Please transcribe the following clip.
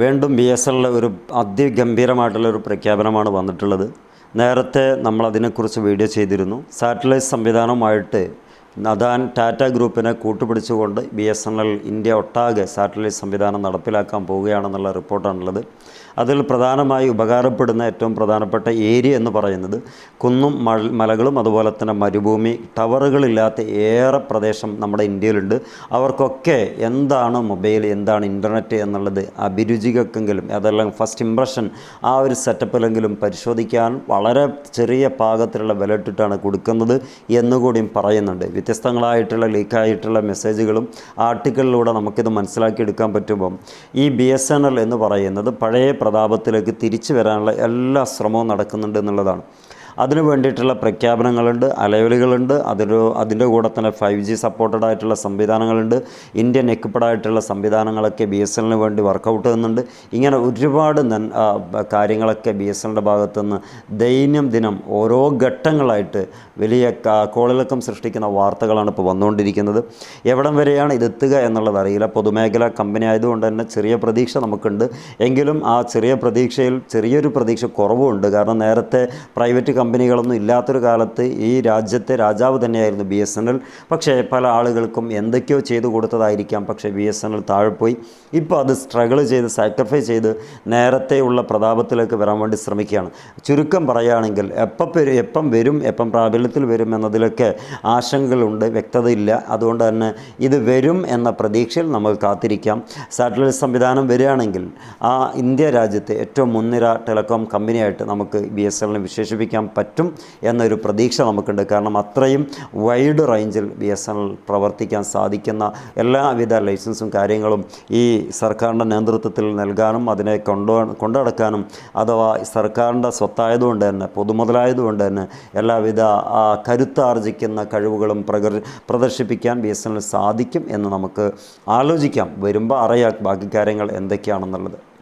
വീണ്ടും B S എല്ലിലെ ഒരു അതിഗംഭീരമായിട്ടുള്ള ഒരു പ്രഖ്യാപനമാണ് വന്നിട്ടുള്ളത്. നേരത്തെ നമ്മൾ അതിനെക്കുറിച്ച് വീഡിയോ ചെയ്തിരുന്നു. സാറ്റലൈറ്റ് സംവിധാനവുമായിട്ട് അദാൻ ടാറ്റ ഗ്രൂപ്പിനെ കൂട്ടുപിടിച്ചുകൊണ്ട് B S N L India ഒട്ടാകെ സാറ്റലൈറ്റ് സംവിധാനം നടപ്പിലാക്കാൻ പോവുകയാണെന്നുള്ള റിപ്പോർട്ടാണുള്ളത്. അതിൽ പ്രധാനമായി ഉപകാരപ്പെടുന്ന ഏറ്റവും പ്രധാനപ്പെട്ട ഏരിയ എന്ന് പറയുന്നത് കുന്നും മലകളും അതുപോലെ തന്നെ മരുഭൂമി ടവറുകളില്ലാത്ത ഏറെ പ്രദേശം നമ്മുടെ ഇന്ത്യയിലുണ്ട്. അവർക്കൊക്കെ എന്താണ് മൊബൈൽ എന്താണ് ഇന്റർനെറ്റ് എന്നുള്ളത് അഭിരുചികൾക്കെങ്കിലും അതെല്ലാം ഫസ്റ്റ് ഇംപ്രഷൻ ആ ഒരു സെറ്റപ്പിലെങ്കിലും പരിശോധിക്കാൻ വളരെ ചെറിയ പാകത്തിലുള്ള വിലയിട്ടിട്ടാണ് കൊടുക്കുന്നത് എന്നുകൂടിയും പറയുന്നുണ്ട്. വ്യത്യസ്തങ്ങളായിട്ടുള്ള ലീക്കായിട്ടുള്ള മെസ്സേജുകളും ആർട്ടിക്കിളിലൂടെ നമുക്കിത് മനസ്സിലാക്കിയെടുക്കാൻ പറ്റുമ്പം ഈ ബി എസ് എൻ എൽ എന്ന് പറയുന്നത് പഴയ പ്രതാപത്തിലേക്ക് തിരിച്ചു വരാനുള്ള എല്ലാ ശ്രമവും നടക്കുന്നുണ്ട് എന്നുള്ളതാണ്. അതിനു വേണ്ടിയിട്ടുള്ള പ്രഖ്യാപനങ്ങളുണ്ട് അലവലുകളുണ്ട് അതൊരു അതിന്റെ കൂടെ തന്നെ ഫൈവ് ജി സപ്പോർട്ടഡ് ആയിട്ടുള്ള സംവിധാനങ്ങളുണ്ട് ഇന്ത്യൻ എക്വിപ്പഡ് ആയിട്ടുള്ള സംവിധാനങ്ങളൊക്കെ ബി എസ് എല്ലിന് വേണ്ടി വർക്കൗട്ട് ചെയ്യുന്നുണ്ട്. ഇങ്ങനെ ഒരുപാട് കാര്യങ്ങളൊക്കെ ബി എസ് എല്ലിന്റെ ഭാഗത്തുനിന്ന് ദൈനം ദിനം ഓരോ ഘട്ടങ്ങളായിട്ട് വലിയ കോളിളക്കം സൃഷ്ടിക്കുന്ന വാർത്തകളാണ് ഇപ്പോൾ വന്നുകൊണ്ടിരിക്കുന്നത്. എവിടം വരെയാണ് ഇതെത്തുക എന്നുള്ളത് അറിയില്ല. പൊതുമേഖലാ കമ്പനി ആയതുകൊണ്ട് തന്നെ ചെറിയ പ്രതീക്ഷ നമുക്കുണ്ട്. എങ്കിലും ആ ചെറിയ പ്രതീക്ഷയിൽ ചെറിയൊരു പ്രതീക്ഷ കുറവുണ്ട്. കാരണം നേരത്തെ പ്രൈവറ്റ് കമ്പനികളൊന്നും ഇല്ലാത്തൊരു കാലത്ത് ഈ രാജ്യത്തെ രാജാവ് തന്നെയായിരുന്നു ബി എസ് എൻ എൽ. പക്ഷേ പല ആളുകൾക്കും എന്തൊക്കെയോ ചെയ്തു കൊടുത്തതായിരിക്കാം. പക്ഷേ ബി എസ് എൻ എൽ താഴെപ്പോയി. പോയി ഇപ്പോൾ അത് സ്ട്രഗിൾ ചെയ്ത് സാക്രിഫൈസ് ചെയ്ത് നേരത്തെയുള്ള പ്രതാപത്തിലേക്ക് വരാൻ വേണ്ടി ശ്രമിക്കുകയാണ്. ചുരുക്കം പറയുകയാണെങ്കിൽ എപ്പം എപ്പം വരും എപ്പം പ്രാബല്യത്തിൽ വരും എന്നതിലൊക്കെ ആശങ്കകളുണ്ട് വ്യക്തതയില്ല. അതുകൊണ്ട് തന്നെ ഇത് വരും എന്ന പ്രതീക്ഷയിൽ നമ്മൾ കാത്തിരിക്കാം. സാറ്റലൈറ്റ് സംവിധാനം വരികയാണെങ്കിൽ ആ ഇന്ത്യ രാജ്യത്തെ ഏറ്റവും മുൻനിര ടെലികോം കമ്പനിയായിട്ട് നമുക്ക് ബി എസ് എല്ലിനെ വിശേഷിപ്പിക്കാൻ പറ്റും എന്നൊരു പ്രതീക്ഷ നമുക്കുണ്ട്. കാരണം അത്രയും വൈഡ് റേഞ്ചിൽ ബി എസ് എൻ എൽ പ്രവർത്തിക്കാൻ സാധിക്കുന്ന എല്ലാവിധ ലൈസൻസും കാര്യങ്ങളും ഈ സർക്കാരിന്റെ നേതൃത്വത്തിൽ നൽകാനും അതിനെ കൊണ്ടു കൊണ്ടുനടക്കാനും അഥവാ സർക്കാരിന്റെ സ്വത്തായതുകൊണ്ട് തന്നെ പൊതുമുതലായതുകൊണ്ട് തന്നെ എല്ലാവിധ കരുത്താർജിക്കുന്ന കഴിവുകളും പ്രകർ പ്രദർശിപ്പിക്കാൻ ബി എസ് എൻ എൽ സാധിക്കും എന്ന് നമുക്ക് ആലോചിക്കാം. വരുമ്പോൾ അറിയാം ബാക്കി കാര്യങ്ങൾ എന്തൊക്കെയാണെന്നുള്ളത്.